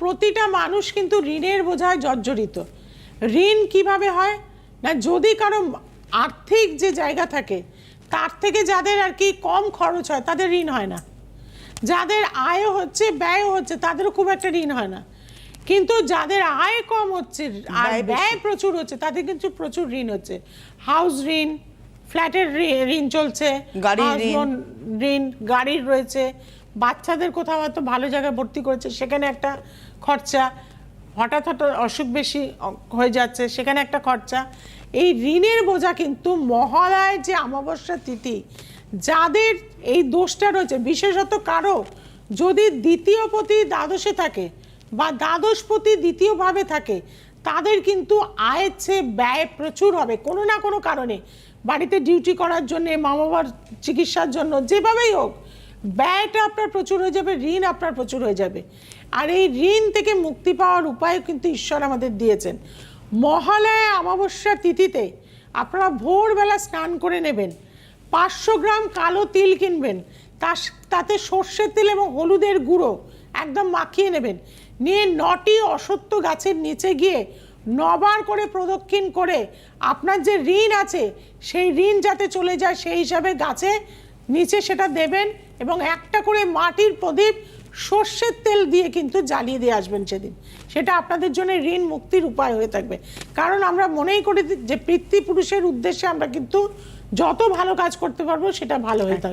প্রতিটা মানুষ কিন্তু ঋণের বোঝায় জর্জরিত। ঋণ কীভাবে হয়? না যদি কারও আর্থিক যে জায়গা থাকে তার থেকে যাদের আর কি কম খরচ হয় তাদের ঋণ হয় না। যাদের আয় হচ্ছে ব্যয় হচ্ছে তাদেরও খুব একটা ঋণ হয় না। কিন্তু যাদের আয় কম হচ্ছে আর ব্যয় প্রচুর হচ্ছে তাদের কিন্তু প্রচুর ঋণ হচ্ছে। হাউস ঋণ ফ্ল্যাটের ঋণ চলছে গাড়ির ঋণ। ঋণ গাড়ির রয়েছে বাচ্চাদের কোথাও হয়তো ভালো জায়গায় ভর্তি করেছে, সেখানে একটা খরচা, হঠাৎ হঠাৎ অসুখ বেশি হয়ে যাচ্ছে, সেখানে একটা খরচা। এই ঋণের বোঝা কিন্তু মহালয় যে অমাবস্যা তিথি, যাদের এই দোষটা রয়েছে, বিশেষত কারও যদি দ্বিতীয় পতি দ্বাদশে থাকে বা দ্বাদশপতি দ্বিতীয়ভাবে থাকে, তাদের কিন্তু আয়ের চেয়ে ব্যয় প্রচুর হবে, কোনো না কোনো কারণে। বাড়িতে ডিউটি করার জন্য মা বাবার চিকিৎসার জন্য, যেভাবেই হোক ব্যয়টা আপনার প্রচুর হয়ে যাবে, ঋণ আপনার প্রচুর হয়ে যাবে। আর এই ঋণ থেকে মুক্তি পাওয়ার উপায় কিন্তু ঈশ্বর আমাদের দিয়েছেন। মহালয়া অমাবস্যা তিথিতে আপনারা ভোরবেলা স্নান করে নেবেন, পাঁচশো গ্রাম কালো তিল কিনবেন তার তাতে সর্ষের তেল এবং হলুদের গুঁড়ো একদম মাখিয়ে নেবেন। নিয়ে নটি অসত্য গাছের নিচে গিয়ে নবার করে প্রদক্ষিণ করে আপনার যে ঋণ আছে, সেই ঋণ যাতে চলে যায় সেই হিসাবে গাছে নিচে সেটা দেবেন এবং একটা করে মাটির প্রদীপ সর্ষের তেল দিয়ে কিন্তু জ্বালিয়ে দিয়ে আসবেন সেদিন। সেটা আপনাদের জন্য ঋণ মুক্তির উপায় হয়ে থাকবে। কারণ আমরা মনেই করি যে পিতৃপুরুষের উদ্দেশ্যে আমরা কিন্তু যত ভালো কাজ করতে পারব সেটা ভালো হয়ে থাকবে।